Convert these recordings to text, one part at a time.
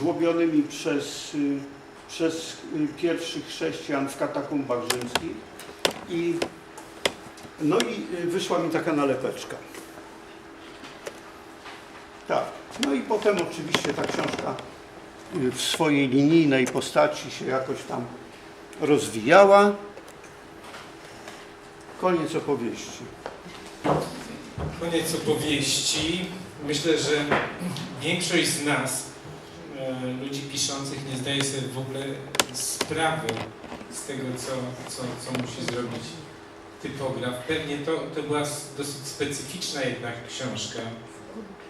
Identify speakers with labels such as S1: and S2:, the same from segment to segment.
S1: żłobionymi przez, y, przez y, pierwszych chrześcijan w katakumbach rzymskich. I, no i y, wyszła mi taka nalepeczka. Tak. No i potem oczywiście ta książka w swojej linijnej postaci się jakoś tam rozwijała. Koniec opowieści.
S2: Koniec opowieści. Myślę, że większość z nas, ludzi piszących, nie zdaje sobie w ogóle sprawy z tego, co, co, co musi zrobić typograf. Pewnie to, to była dosyć specyficzna jednak książka,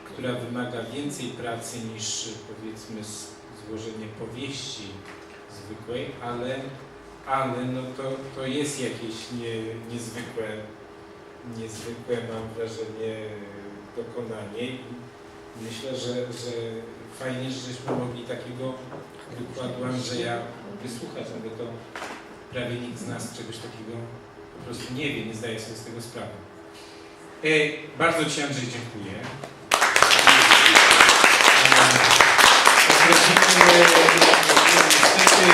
S2: która wymaga więcej pracy niż powiedzmy złożenie powieści zwykłej, ale, ale no to, to jest jakieś nie, niezwykłe niezwykłe, mam wrażenie, dokonanie myślę, że, że fajnie, że żeśmy mogli takiego wykładu Andrzeja wysłuchać, no bo to prawie nikt z nas czegoś takiego po prostu nie wie, nie zdaje sobie z tego sprawy. E, bardzo Ci Andrzej dziękuję. E, Poprosimy, niestety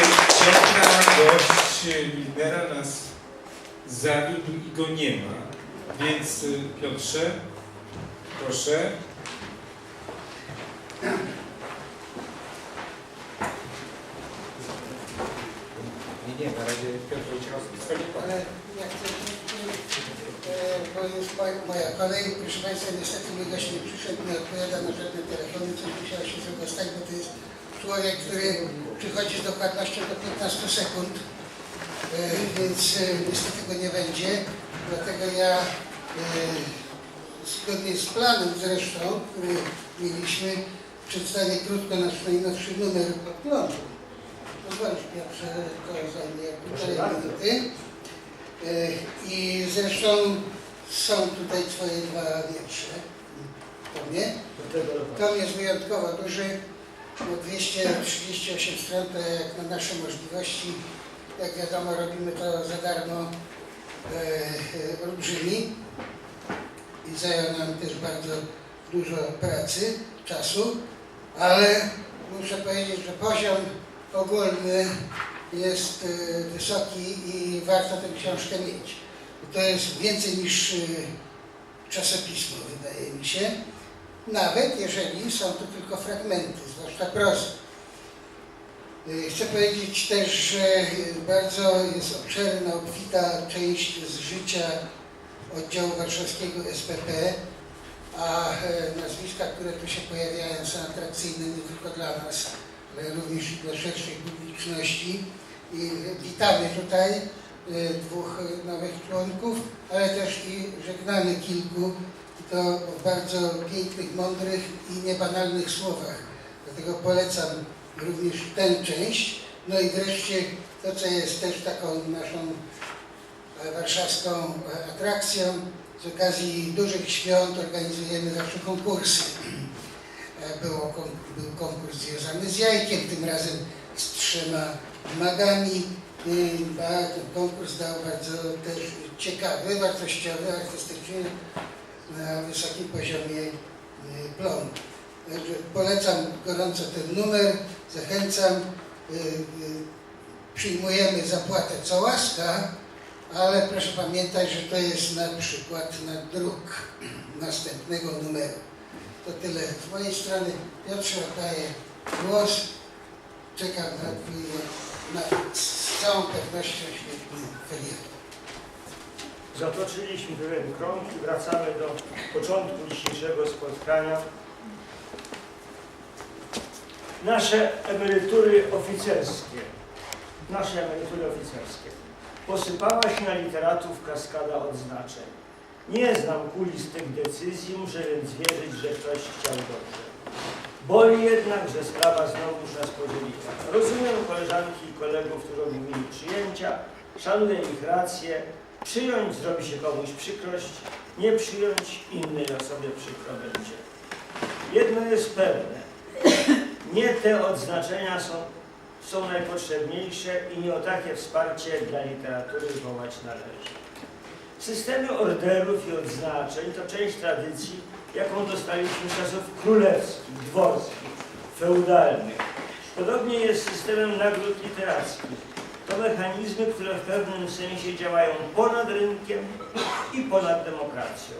S2: Piotra, gość lidera nas zawiódł i go nie ma. Więc y, Piotrze, proszę.
S3: Nie, nie, na razie Piotr Wojciechowski.
S4: Ale to, e, bo jest moja, kolej, proszę Państwa, niestety mój gość nie przyszedł, nie odpowiada na żadne telefony, coś musiało się z tego stać, bo to jest człowiek, który przychodzi z dokładnością do 15 sekund, e, więc e, niestety go nie będzie, dlatego ja e, zgodnie z planem zresztą, który mieliśmy, przedstawię krótko nasz najnowszy numer podglądu. Pozwolisz Piotrze, to zajmie półtorej minuty. E, I zresztą są tutaj Twoje dwa wiersze. Tomie. Tom jest wyjątkowo duży, no 238 stron, to jak na nasze możliwości. Jak wiadomo, robimy to za darmo e, e, olbrzymi i zajęło nam też bardzo dużo pracy, czasu, ale muszę powiedzieć, że poziom ogólny jest e, wysoki i warto tę książkę mieć. To jest więcej niż e, czasopismo, wydaje mi się. Nawet jeżeli są to tylko fragmenty, zwłaszcza prozy. E, Chcę powiedzieć też, że bardzo jest obszerna, obfita część z życia oddziału warszawskiego SPP, a e, nazwiska, które tu się pojawiają są atrakcyjne nie tylko dla nas, również i dla szerszej publiczności. I witamy tutaj e, dwóch e, nowych członków, ale też i żegnamy kilku i to w bardzo pięknych, mądrych i niebanalnych słowach. Dlatego polecam również tę część. No i wreszcie to, co jest też taką naszą e, warszawską e, atrakcją. Z okazji dużych świąt organizujemy zawsze konkursy. Było, był konkurs związany z jajkiem, tym razem z trzema magami. Konkurs dał bardzo też ciekawy, wartościowy, artystyczny, na wysokim poziomie y, plon. Polecam gorąco ten numer, zachęcam. Y, y, Przyjmujemy zapłatę co łaska, ale proszę pamiętać, że to jest na przykład na druk następnego numeru. To tyle z mojej strony. Piotrze, oddaję głos. Czekam na, na z całą pewnością świetny felieton.
S5: Zatoczyliśmy pewien krąg i wracamy do początku dzisiejszego spotkania. Nasze emerytury oficerskie, nasze emerytury oficerskie. Posypała się na literatów kaskada odznaczeń. Nie znam kulis tych decyzji, muszę więc wierzyć, że ktoś chciał dobrze. Boli jednak, że sprawa znowuż nas podzieliła. Rozumiem koleżanki i kolegów, którzy odmówili przyjęcia, szanuję ich rację, Przyjąć zrobi się komuś przykrość, nie przyjąć innej osobie przykro będzie. Jedno jest pewne, nie te odznaczenia są, są najpotrzebniejsze i nie o takie wsparcie dla literatury wołać należy. Systemy orderów i odznaczeń to część tradycji, jaką dostaliśmy z czasów królewskich, dworskich, feudalnych. Podobnie jest systemem nagród literackich. To mechanizmy, które w pewnym sensie działają ponad rynkiem i ponad demokracją.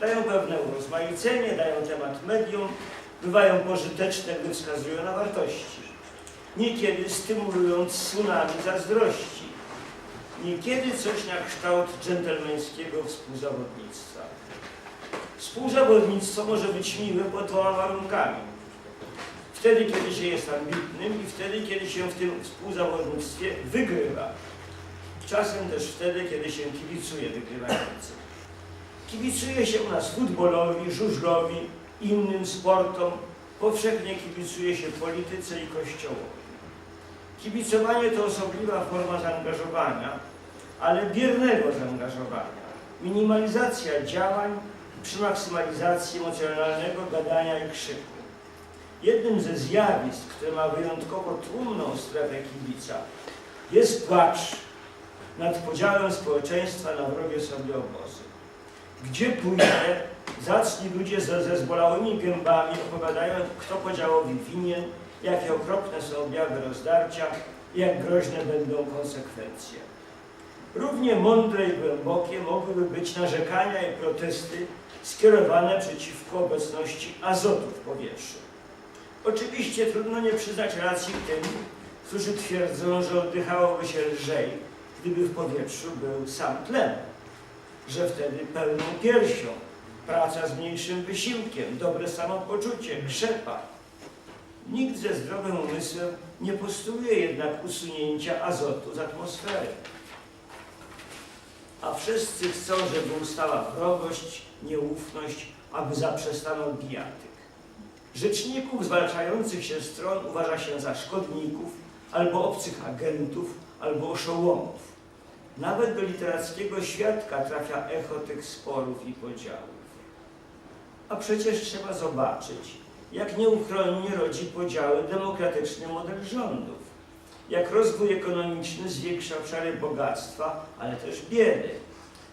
S5: Dają pewne urozmaicenie, dają temat medium, bywają pożyteczne, gdy wskazują na wartości. Niekiedy stymulując tsunami zazdrości. Niekiedy coś na kształt dżentelmeńskiego współzawodnictwa. Współzawodnictwo może być miłe pod dwoma warunkami. Wtedy, kiedy się jest ambitnym i wtedy, kiedy się w tym współzawodnictwie wygrywa. Czasem też wtedy, kiedy się kibicuje wygrywającym. Kibicuje się u nas futbolowi, żużlowi, innym sportom, powszechnie kibicuje się polityce i kościołowi. Kibicowanie to osobliwa forma zaangażowania, ale biernego zaangażowania. Minimalizacja działań przy maksymalizacji emocjonalnego gadania i krzyku. Jednym ze zjawisk, które ma wyjątkowo tłumną strefę kibica, jest płacz nad podziałem społeczeństwa na wrogie sobie obozy. Gdzie pójdę, zacni ludzie ze, ze zbolałymi gębami opowiadają, kto podziałowi winien, jakie okropne są objawy rozdarcia i jak groźne będą konsekwencje. Równie mądre i głębokie mogłyby być narzekania i protesty skierowane przeciwko obecności azotu w powietrzu. Oczywiście trudno nie przyznać racji tym, którzy twierdzą, że oddychałoby się lżej, gdyby w powietrzu był sam tlen, że wtedy pełną piersią, praca z mniejszym wysiłkiem, dobre samopoczucie, krzepa. Nikt ze zdrowym umysłem nie postuluje jednak usunięcia azotu z atmosfery. A wszyscy chcą, żeby ustała wrogość, nieufność, aby zaprzestano bijatyk. Rzeczników zwalczających się stron uważa się za szkodników, albo obcych agentów, albo oszołomów. Nawet do literackiego świadka trafia echo tych sporów i podziałów. A przecież trzeba zobaczyć, jak nieuchronnie rodzi podziały demokratyczny model rządów. Jak rozwój ekonomiczny zwiększa obszary bogactwa, ale też biedy.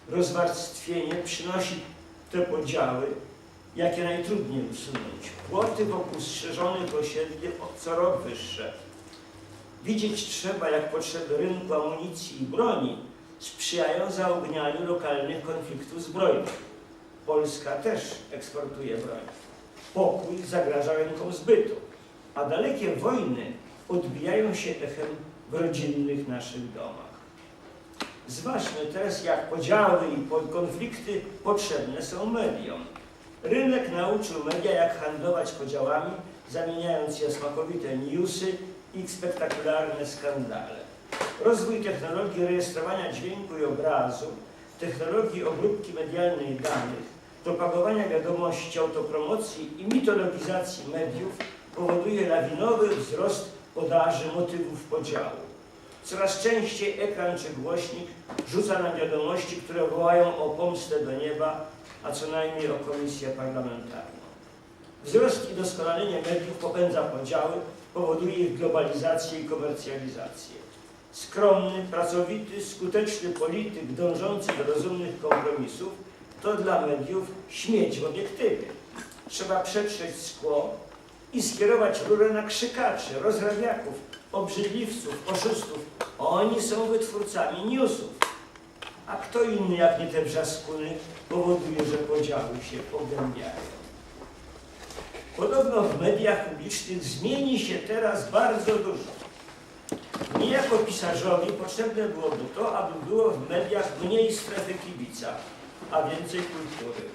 S5: Rozwarstwienie przynosi te podziały, jakie najtrudniej usunąć. Płoty wokół strzeżonych osiedli o co rok wyższe. Widzieć trzeba, jak potrzeby rynku amunicji i broni sprzyjają zaognianiu lokalnych konfliktów zbrojnych. Polska też eksportuje broń. Pokój zagraża rynkom zbytu, a dalekie wojny odbijają się echem w rodzinnych naszych domach. Zważmy teraz, jak podziały i konflikty potrzebne są mediom. Rynek nauczył media, jak handlować podziałami, zamieniając je w smakowite newsy i spektakularne skandale. Rozwój technologii rejestrowania dźwięku i obrazu, technologii obróbki medialnej danych, propagowania wiadomości, autopromocji i mitologizacji mediów powoduje lawinowy wzrost podaży motywów podziału. Coraz częściej ekran czy głośnik rzuca nam wiadomości, które wołają o pomstę do nieba, a co najmniej o komisję parlamentarną. Wzrost i doskonalenie mediów popędza podziały, powoduje ich globalizację i komercjalizację. Skromny, pracowity, skuteczny polityk dążący do rozumnych kompromisów to dla mediów śmieć w obiektywie. Trzeba przetrzeć skło i skierować rurę na krzykaczy, rozrabiaków, obrzydliwców, oszustów. Oni są wytwórcami newsów. A kto inny jak nie te wrzaskuny powoduje, że podziały się pogłębiają. Podobno w mediach publicznych zmieni się teraz bardzo dużo. Mnie jako pisarzowi potrzebne byłoby to, aby było w mediach mniej strefy kibica, a więcej kultury.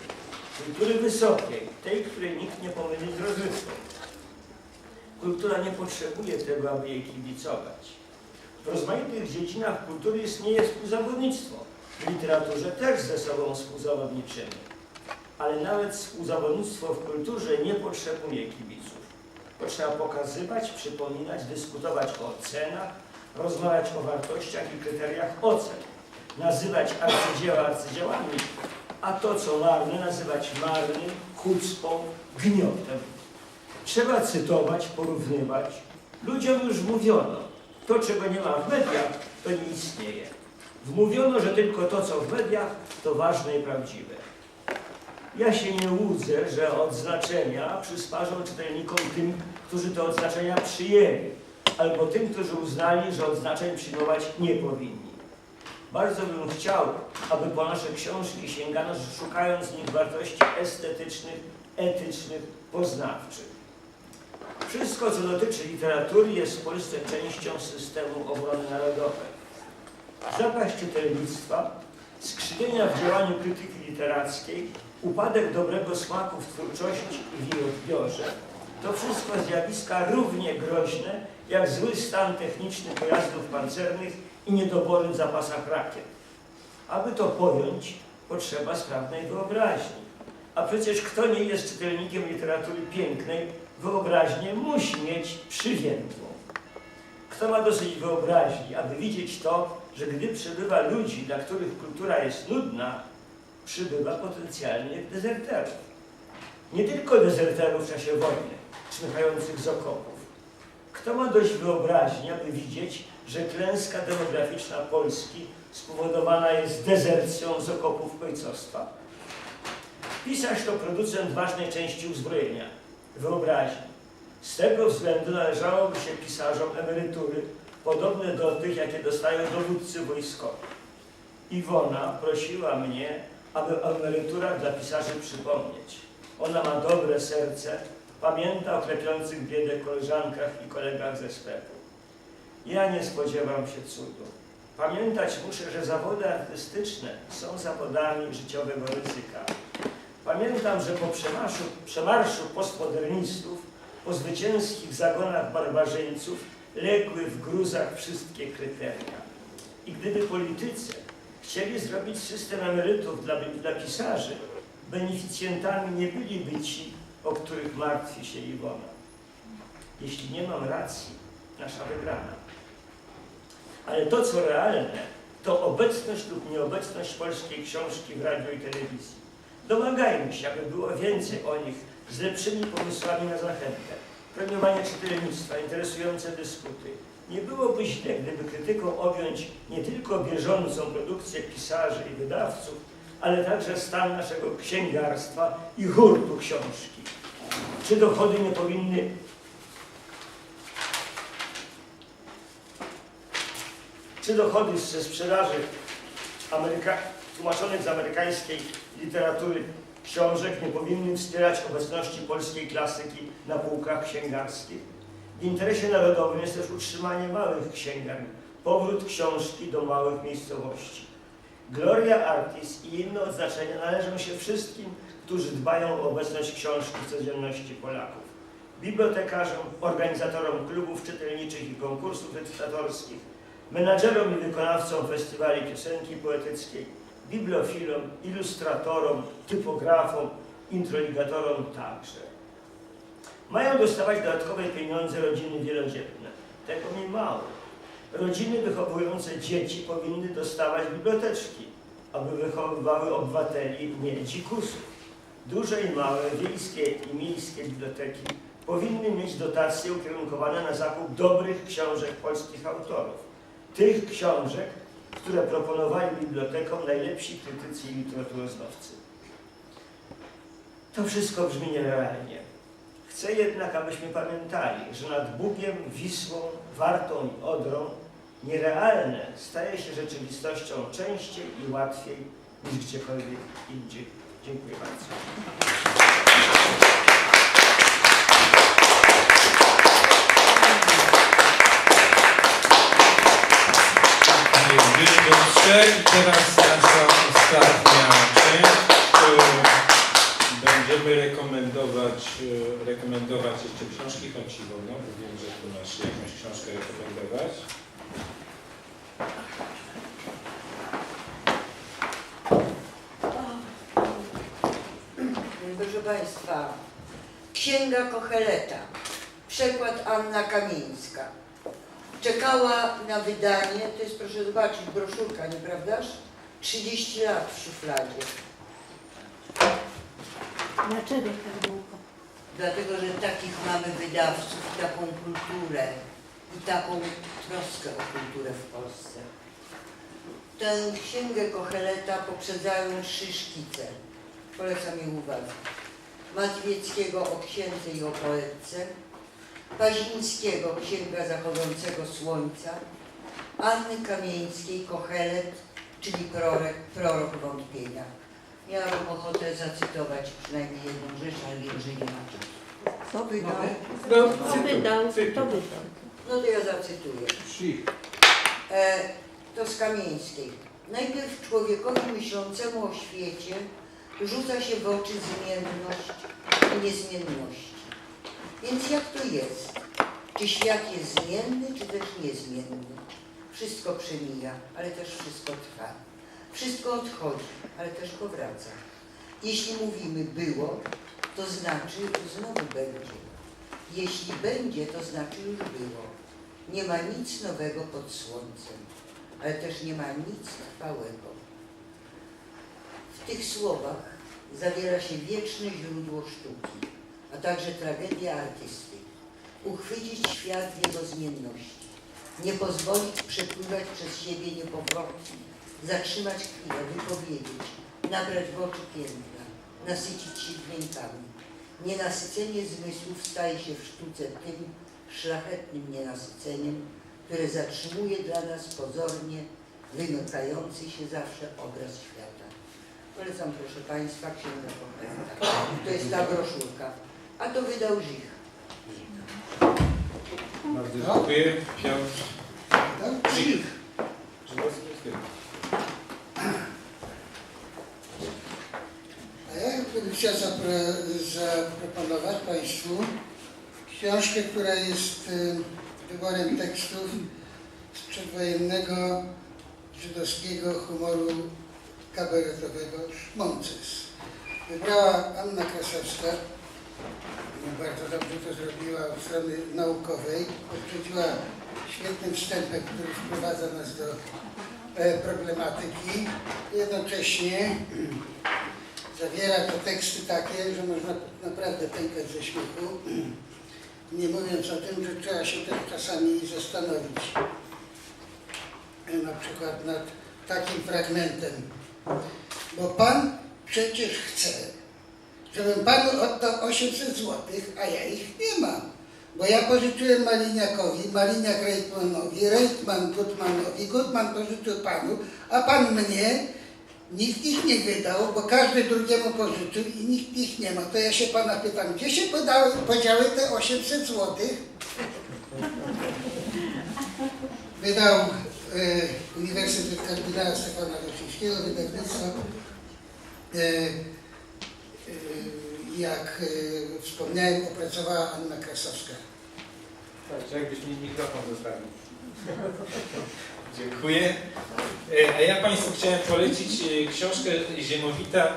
S5: Kultury wysokiej, tej, której nikt nie pomyli z rozrywką. Kultura nie potrzebuje tego, aby jej kibicować. W rozmaitych dziedzinach kultury istnieje współzawodnictwo. W literaturze też ze sobą współzawodniczymy. Ale nawet współzawodnictwo w kulturze nie potrzebuje kibiców. To trzeba pokazywać, przypominać, dyskutować o ocenach, rozmawiać o wartościach i kryteriach ocen, nazywać arcydzieła arcydziełami, a to, co marne, nazywać marnym, chucpą, gniotem. Trzeba cytować, porównywać. Ludziom już mówiono, to czego nie ma w mediach, to nie istnieje. Wmówiono, że tylko to, co w mediach, to ważne i prawdziwe. Ja się nie łudzę, że odznaczenia przysparzą czytelnikom tym, którzy te odznaczenia przyjęli, albo tym, którzy uznali, że odznaczeń przyjmować nie powinni. Bardzo bym chciał, aby po nasze książki sięgano, szukając w nich wartości estetycznych, etycznych, poznawczych. Wszystko, co dotyczy literatury, jest w Polsce częścią systemu obrony narodowej. Zapaść czytelnictwa, skrzywienia w działaniu krytyki literackiej, upadek dobrego smaku w twórczości i w jej odbiorze, to wszystko zjawiska równie groźne, jak zły stan techniczny pojazdów pancernych i niedobory w zapasach rakiet. Aby to pojąć, potrzeba sprawnej wyobraźni. A przecież kto nie jest czytelnikiem literatury pięknej, wyobraźnię musi mieć przywiętą. Kto ma dosyć wyobraźni, aby widzieć to, że gdy przybywa ludzi, dla których kultura jest nudna, przybywa potencjalnych dezerterów. Nie tylko dezerterów w czasie wojny, czmychających z okopów. Kto ma dość wyobraźni, aby widzieć, że klęska demograficzna Polski spowodowana jest dezercją z okopów ojcostwa? Pisarz to producent ważnej części uzbrojenia, wyobraźni. Z tego względu należałoby się pisarzom emerytury podobne do tych, jakie dostają dowódcy wojskowi. Iwona prosiła mnie, aby o emeryturach dla pisarzy przypomnieć. Ona ma dobre serce, pamięta o klepiących biedę koleżankach i kolegach ze sklepu. Ja nie spodziewam się cudu. Pamiętać muszę, że zawody artystyczne są zawodami życiowego ryzyka. Pamiętam, że po przemarszu, przemarszu postmodernistów, po zwycięskich zagonach barbarzyńców legły w gruzach wszystkie kryteria. I gdyby politycy chcieli zrobić system emerytów dla, dla pisarzy, beneficjentami nie byliby ci, o których martwi się Iwona. Jeśli nie mam racji, nasza wygrana. Ale to, co realne, to obecność lub nieobecność polskiej książki w radiu i telewizji. Domagajmy się, aby było więcej o nich z lepszymi pomysłami na zachętę. Premiowanie czytelnictwa, interesujące dyskuty. Nie byłoby źle, gdyby krytyką objąć nie tylko bieżącą produkcję pisarzy i wydawców, ale także stan naszego księgarstwa i hurtu książki. Czy dochody nie powinny czy dochody ze sprzedaży Ameryka, tłumaczonych z amerykańskiej literatury książek nie powinny wspierać obecności polskiej klasyki na półkach księgarskich. W interesie narodowym jest też utrzymanie małych księgarni, powrót książki do małych miejscowości. Gloria Artis i inne odznaczenia należą się wszystkim, którzy dbają o obecność książki w codzienności Polaków. Bibliotekarzom, organizatorom klubów czytelniczych i konkursów recytatorskich, menadżerom i wykonawcom festiwali piosenki poetyckiej, bibliofilom, ilustratorom, typografom, introligatorom także. Mają dostawać dodatkowe pieniądze rodziny wielodzietne. Tego mi mało. Rodziny wychowujące dzieci powinny dostawać biblioteczki, aby wychowywały obywateli, nie dzikusów. Duże i małe, wiejskie i miejskie biblioteki powinny mieć dotacje ukierunkowane na zakup dobrych książek polskich autorów. Tych książek, które proponowali bibliotekom najlepsi krytycy i literaturoznawcy. To wszystko brzmi nierealnie. Chcę jednak, abyśmy pamiętali, że nad Bugiem, Wisłą, Wartą i Odrą nierealne staje się rzeczywistością częściej i łatwiej niż gdziekolwiek indziej. Dziękuję bardzo.
S2: I teraz nasza ostatnia część, będziemy rekomendować, e, rekomendować jeszcze książki choć bo wiem, że tu masz jakąś książkę rekomendować.
S6: Proszę Państwa, Księga Kocheleta, przekład Anna Kamińska. Czekała na wydanie, to jest proszę zobaczyć, broszurka, nieprawdaż? 30 lat w szufladzie.
S7: Dlaczego tak długo?
S6: Dlatego, że takich mamy wydawców, taką kulturę i taką troskę o kulturę w Polsce. Tę księgę Kocheleta poprzedzają trzy szkice. Polecam je uwadze. Maciejewskiego o księdze i o poetce, Pazińskiego, Księga Zachodzącego Słońca, Anny Kamieńskiej, Kochelet, czyli prorok, prorok wątpienia. Miałam ochotę zacytować przynajmniej jedną rzecz, ale wiem, że nie ma czasu.
S7: Kto wydał?
S2: No,
S7: Kto
S2: cytuj,
S7: wydał? wydał?
S6: No to ja zacytuję. E, to z Kamieńskiej. Najpierw człowiekowi myślącemu o świecie rzuca się w oczy zmienność i niezmienność. Więc jak to jest? Czy świat jest zmienny, czy też niezmienny? Wszystko przemija, ale też wszystko trwa. Wszystko odchodzi, ale też powraca. Jeśli mówimy było, to znaczy znowu będzie. Jeśli będzie, to znaczy już było. Nie ma nic nowego pod słońcem, ale też nie ma nic trwałego. Tych słowach zawiera się wieczne źródło sztuki, a także tragedia artysty. Uchwycić świat w jego zmienności, nie pozwolić przepływać przez siebie niepowrotnie, zatrzymać chwilę, wypowiedzieć, nabrać w oczy piękna, nasycić się dźwiękami. Nienasycenie zmysłów staje się w sztuce tym szlachetnym nienasyceniem, które zatrzymuje dla nas pozornie wymykający się zawsze obraz świata. Polecam proszę Państwa Księga Koperta. To jest ta broszurka. A to wydał Żich.
S2: Bardzo dziękuję. Piotr
S4: Tak?
S2: Żych. Żydowski.
S4: A ja bym chciał zapro, zaproponować Państwu książkę, która jest y, wyborem tekstów z przedwojennego żydowskiego humoru kabaretowego Szmonces. Wybrała Anna Krasowska, bardzo dobrze to zrobiła od strony naukowej, poprzedziła świetnym wstępem, który wprowadza nas do e, problematyki. Jednocześnie zawiera to teksty takie, że można naprawdę pękać ze śmiechu. Nie mówiąc o tym, że trzeba się też czasami zastanowić. E, Na przykład nad takim fragmentem. Bo Pan przecież chce, żebym Panu oddał 800 zł, a ja ich nie mam. Bo ja pożyczyłem Maliniakowi, Maliniak Reitmanowi, Reitman Gutmanowi, Gutman pożyczył Panu, a Pan mnie, nikt ich nie wydał, bo każdy drugiemu pożyczył i nikt ich nie ma. To ja się Pana pytam, gdzie się podały, podziały te 800 zł? Wydał Uniwersytet Kardynała Stefana Wyszyńskiego, wydawnictwo e, e, jak e, wspomniałem, opracowała Anna Krasowska.
S3: Tak, jakbyś mi mikrofon zostawił.
S2: Dziękuję. E, A ja Państwu chciałem polecić e, książkę Ziemowita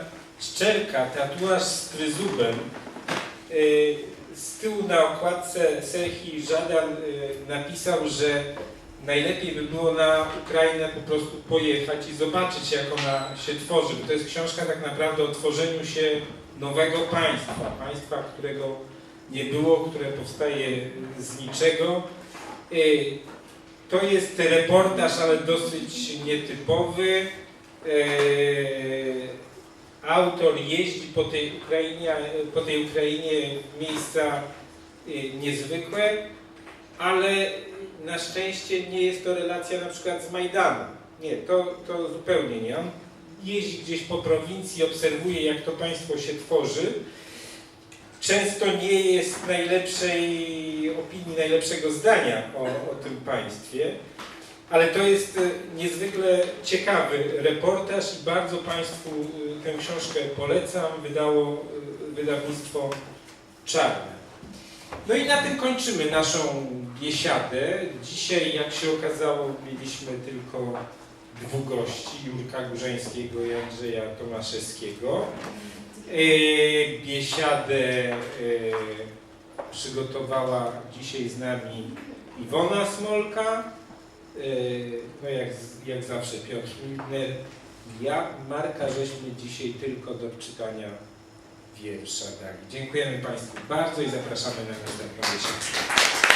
S2: Szczerka, tatuaż z tryzubem. E, Z tyłu na okładce Serhii Żadan e, napisał, że najlepiej by było na Ukrainę po prostu pojechać i zobaczyć, jak ona się tworzy. Bo to jest książka tak naprawdę o tworzeniu się nowego państwa. Państwa, którego nie było, które powstaje z niczego. E, to jest reportaż, ale dosyć nietypowy. Eee, Autor jeździ po tej Ukrainie, po tej Ukrainie miejsca e, niezwykłe, ale na szczęście nie jest to relacja na przykład z Majdanu. Nie, to, to zupełnie nie. On jeździ gdzieś po prowincji, obserwuje jak to państwo się tworzy. Często nie jest najlepszej opinii, najlepszego zdania o, o tym państwie, ale to jest e, niezwykle ciekawy reportaż i bardzo Państwu e, tę książkę polecam. Wydało e, wydawnictwo Czarne. No i na tym kończymy naszą biesiadę. Dzisiaj, jak się okazało, mieliśmy tylko dwóch gości, Jurka Górzeńskiego i Andrzeja Tomaszewskiego. E, Biesiadę e, przygotowała dzisiaj z nami Iwona Smolka, e, no jak, jak zawsze Piotr Milner. Ja, Marka, żeśmy dzisiaj tylko do czytania wiersza dali. Dziękujemy Państwu bardzo i zapraszamy na następną miesiąc.